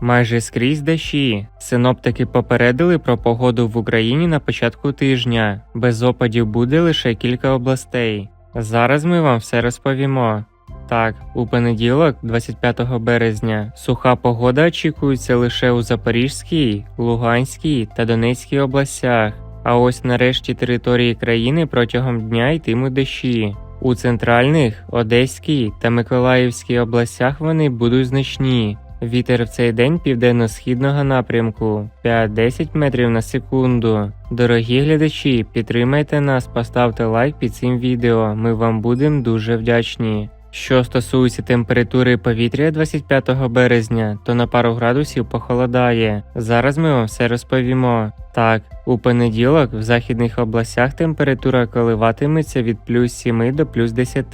Майже скрізь дощі. Синоптики попередили про погоду в Україні на початку тижня. Без опадів буде лише кілька областей. Зараз ми вам все розповімо. Так, у понеділок, 25 березня, суха погода очікується лише у Запорізькій, Луганській та Донецькій областях. А ось нарешті території країни протягом дня йтимуть дощі. У центральних, Одеській та Миколаївській областях вони будуть значні. Вітер в цей день південно-східного напрямку 5-10 метрів на секунду. Дорогі глядачі, підтримайте нас, поставте лайк під цим відео. Ми вам будемо дуже вдячні. Що стосується температури повітря 25 березня, то на пару градусів похолодає. Зараз ми вам все розповімо. Так, у понеділок в західних областях температура коливатиметься від плюс 7 до плюс 10,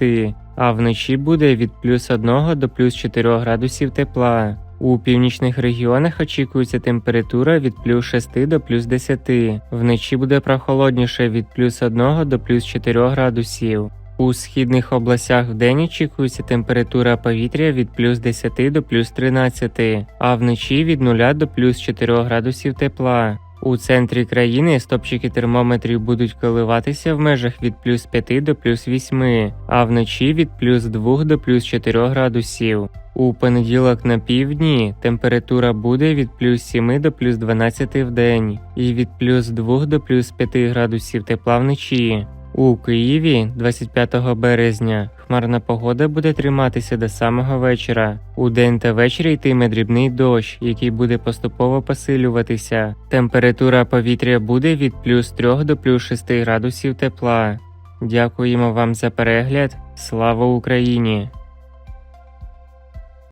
а вночі буде від плюс 1 до плюс 4 градусів тепла. У північних регіонах очікується температура від плюс 6 до плюс 10. Вночі буде прохолодніше від плюс 1 до плюс 4 градусів. У східних областях вдень очікується температура повітря від плюс 10 до плюс 13, а вночі від 0 до плюс 4 градусів тепла. У центрі країни стопчики термометрів будуть коливатися в межах від плюс 5 до плюс 8, а вночі від плюс 2 до плюс 4 градусів. У понеділок на півдні температура буде від плюс 7 до плюс 12 в день і від плюс 2 до плюс 5 градусів тепла вночі. У Києві 25 березня хмарна погода буде триматися до самого вечора. У день та ввечері йтиме дрібний дощ, який буде поступово посилюватися. Температура повітря буде від плюс 3 до плюс 6 градусів тепла. Дякуємо вам за перегляд. Слава Україні!